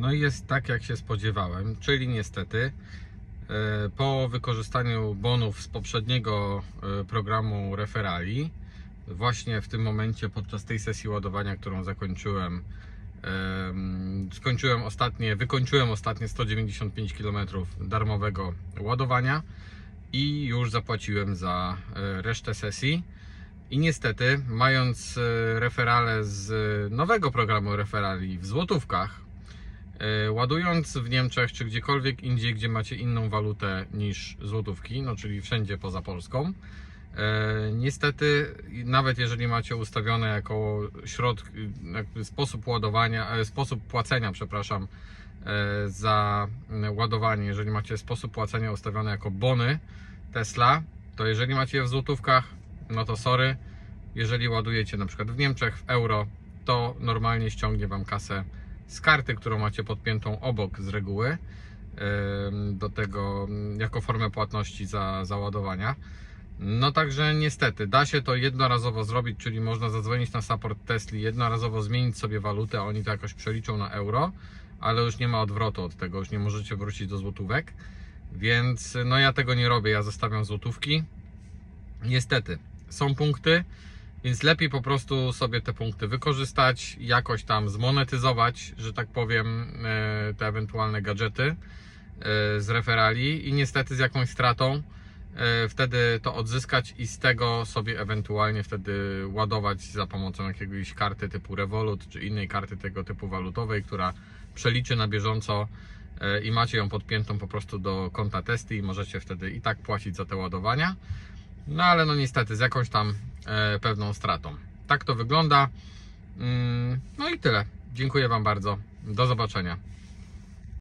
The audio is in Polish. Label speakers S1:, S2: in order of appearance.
S1: No i jest tak, jak się spodziewałem, czyli niestety e, po wykorzystaniu bonów z poprzedniego e, programu referali, właśnie w tym momencie podczas tej sesji ładowania, którą zakończyłem, em, skończyłem ostatnie, wykończyłem ostatnie 195 km darmowego ładowania i już zapłaciłem za e, resztę sesji. I niestety, mając referale z nowego programu referali w złotówkach, ładując w Niemczech czy gdziekolwiek indziej, gdzie macie inną walutę niż złotówki, no czyli wszędzie poza Polską, e, niestety, nawet jeżeli macie ustawione jako środk, sposób ładowania, e, sposób płacenia, przepraszam, e, za ładowanie, jeżeli macie sposób płacenia ustawiony jako bony Tesla, to jeżeli macie je w złotówkach, no to sorry. Jeżeli ładujecie na przykład w Niemczech w euro, to normalnie ściągnie Wam kasę z karty, którą macie podpiętą obok z reguły do tego jako formę płatności za, za ładowania. No także niestety da się to jednorazowo zrobić, czyli można zadzwonić na support Tesli, jednorazowo zmienić sobie walutę, oni to jakoś przeliczą na euro, ale już nie ma odwrotu od tego, już nie możecie wrócić do złotówek. Więc no ja tego nie robię, ja zostawiam złotówki. Niestety, są punkty, więc lepiej po prostu sobie te punkty wykorzystać, jakoś tam zmonetyzować, że tak powiem, e, te ewentualne gadżety e, z referali i niestety z jakąś stratą e, wtedy to odzyskać i z tego sobie ewentualnie wtedy ładować za pomocą jakiejś karty typu Revolut czy innej karty tego typu walutowej, która przeliczy na bieżąco i macie ją podpiętą po prostu do konta testy i możecie wtedy i tak płacić za te ładowania. No ale no niestety z jakąś tam pewną stratą. Tak to wygląda. Mm, No i tyle. Dziękuję Wam bardzo. Do zobaczenia.